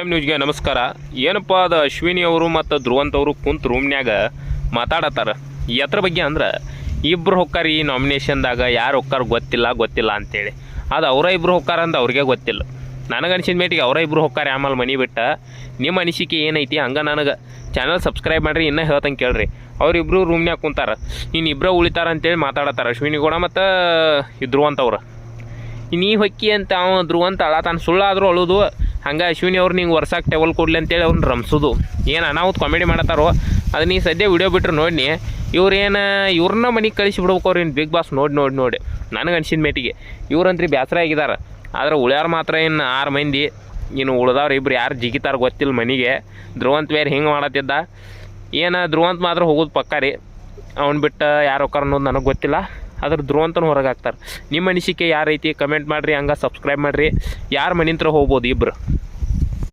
M ನ್ಯೂಸ್ಗೆ ನಮಸ್ಕಾರ. ಏನಪ್ಪ ಅದು ಅಶ್ವಿನಿ ಅವರು ಮತ್ತು ಧ್ರುವಂತ್ ಅವರು ಕುಂತ ರೂಮ್ನ್ಯಾಗ ಮಾತಾಡತ್ತಾರ. ಎತ್ರ ಬಗ್ಗೆ ಅಂದ್ರೆ ಇಬ್ಬರು ಹೊಕ್ಕಾರ ಈ ನಾಮಿನೇಷನ್ದಾಗ ಯಾರು ಹೊಕ್ಕಾರ ಗೊತ್ತಿಲ್ಲ ಗೊತ್ತಿಲ್ಲ ಅಂತೇಳಿ. ಅದು ಅವರ ಇಬ್ಬರು ಹೊಕ್ಕಾರ ಅಂತ ಅವ್ರಿಗೆ ಗೊತ್ತಿಲ್ಲ. ನನಗೆ ಅನಿಸಿದ ಮೇಟಿಗೆ ಅವರ ಇಬ್ರು ಹೊಕ್ಕಾರ ಆಮೇಲೆ ಮನಿ ಬಿಟ್ಟ. ನಿಮ್ಮ ಅನಿಸಿಕೆ ಏನೈತಿ ಹಂಗೆ ನನಗೆ ಚಾನಲ್ ಸಬ್ಸ್ಕ್ರೈಬ್ ಮಾಡಿರಿ, ಇನ್ನೂ ಹೇಳ್ತಂಗೆ ಕೇಳ್ರಿ. ಅವರಿಬ್ರು ರೂಮ್ನ್ಯಾಗ ಕುಂತಾರ. ನೀನು ಇಬ್ಬರು ಉಳಿತಾರ ಅಂತೇಳಿ ಮಾತಾಡತ್ತಾರ ಅಶ್ವಿನಿ ಗೌಡ ಮತ್ತು ಇದ್ರು ಧ್ರುವಂತ್ ಅವ್ರು. ನೀ ಹೊಕ್ಕಿ ಅಂತ ಅವ ಧ್ರುವಂತ ಅಳತಾನ ಸುಳ್ಳಾದರೂ ಅಳುದು. ಹಂಗೆ ಅಶ್ವಿನಿ ಅವ್ರು ನಿಂಗೆ ವರ್ಷಕ್ಕೆ ಟೇಬಲ್ ಕೊಡ್ಲಿ ಅಂತೇಳಿ ಅವ್ನು ರಮ್ಸೋದು ಏನು ಅನಾಹುತ್ ಕಾಮಿಡಿ ಮಾಡತ್ತಾರೋ, ಅದು ನೀ ಸದ್ಯ ವಿಡಿಯೋ ಬಿಟ್ರೆ ನೋಡಿ ಇವ್ರೇನು ಇವ್ರನ್ನ ಮನೆಗೆ ಕಳಿಸಿ ಬಿಡ್ಬೇಕು ಅವ್ರು ಇನ್ನು ಬಿಗ್ ಬಾಸ್ ನೋಡಿ ನೋಡಿ ನೋಡಿ. ನನಗೆ ಅನ್ಸಿದ ಮೇಟಿಗೆ. ಇವ್ರಂತ್ರಿ ಬೇಸರ ಆಗಿದ್ದಾರೆ ಆದ್ರೆ ಉಳ್ಯಾರ ಮಾತ್ರ ಇನ್ನು ಆರು ಮಂದಿ, ಇನ್ನು ಉಳ್ದವ್ರು ಇಬ್ರು ಯಾರು ಜಿಗಿತಾರ ಗೊತ್ತಿಲ್ಲ ಮನೆಗೆ. ಧ್ರುವಂತ್ ಬೇರೆ ಹಿಂಗೆ ಮಾಡತ್ತಿದ್ದ. ಏನು, ಧ್ರುವಂತ್ ಮಾತ್ರ ಹೋಗೋದು ಪಕ್ಕ ರೀ. ಅವ್ನು ಬಿಟ್ಟು ಯಾರು ಹೋಕಾರ ಅನ್ನೋದು ನನಗೆ ಗೊತ್ತಿಲ್ಲ. ಅದ್ರ ಧ್ರುವಂತನ ಹೊರಗೆ ಹಾಕ್ತಾರೆ. ನಿಮ್ಮ ಅನಿಸಿಕೆ ಯಾರೈತಿ? ರೀತಿ ಕಮೆಂಟ್ ಮಾಡಿರಿ, ಹಂಗೆ ಸಬ್ಸ್ಕ್ರೈಬ್ ಮಾಡಿರಿ. ಯಾರು ಮನಿಂತ್ರ ಹೋಗ್ಬೋದು ಇಬ್ರು?